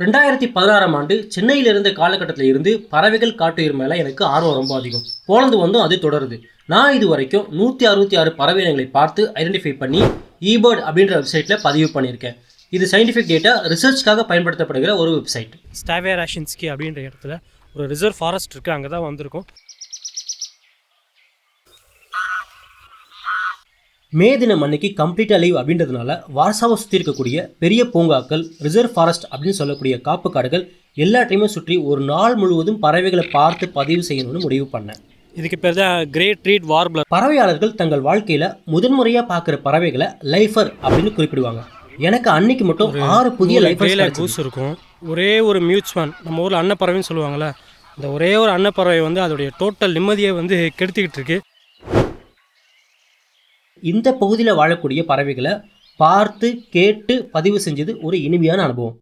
ரெண்டாயிரத்தி பதினாறாம் ஆண்டு சென்னையில் இருந்த காலகட்டத்தில் இருந்து பறவைகள் காட்டுயிர் மேலே எனக்கு ஆர்வம் ரொம்ப அதிகம். போனது வந்தும் அது தொடருது. நான் இது வரைக்கும் நூற்றி அறுபத்தி ஆறு பறவை இனங்களை பார்த்து ஐடென்டிஃபை பண்ணி ஈபர்ட் அப்படின்ற வெப்சைட்டில் பதிவு பண்ணியிருக்கேன். இது சயின்டிஃபிக் டேட்டா ரிசர்ச்காக பயன்படுத்தப்படுகிற ஒரு வெப்சைட் ஸ்டாவே ராஷின்ஸ்கி அப்படின்ற இடத்துல ஒரு ரிசர்வ் ஃபாரஸ்ட் இருக்குது அங்கே தான் வந்திருக்கோம். மே தினம் அன்னைக்கு கம்ப்ளீட்டாக லீவ் அப்படின்றதுனால வார்சாவை சுற்றி இருக்கக்கூடிய பெரிய பூங்காக்கள் ரிசர்வ் ஃபாரஸ்ட் அப்படின்னு சொல்லக்கூடிய காப்பு காடுகள் எல்லாத்தையுமே சுற்றி ஒரு நாள் முழுவதும் பறவைகளை பார்த்து பதிவு செய்யணும்னு முடிவு பண்ணேன். இதுக்கு பேர் தான் கிரேட் ட்ரீட் வார்ப்ளர் பறவையாளர்கள் தங்கள் வாழ்க்கையில் முதன்முறையாக பார்க்குற பறவைகளை லைஃபர் அப்படின்னு குறிப்பிடுவாங்க. எனக்கு அன்னைக்கு மட்டும் ஆறு புதிய லைஃபர் கூஸ் இருக்கும். ஒரே ஒரு மியூட்ஸ்மேன் நம்ம ஊரில் அன்னப்பறவைன்னு சொல்லுவாங்கள்ல இந்த ஒரே ஒரு அன்னப்பறவை வந்து அதோடைய டோட்டல் நிம்மதியை வந்து கெடுத்துக்கிட்டு இருக்கு. இந்த பகுதியில் வாழக்கூடிய பறவைகளை பார்த்து கேட்டு பதிவு செஞ்சது ஒரு இனிமையான அனுபவம்.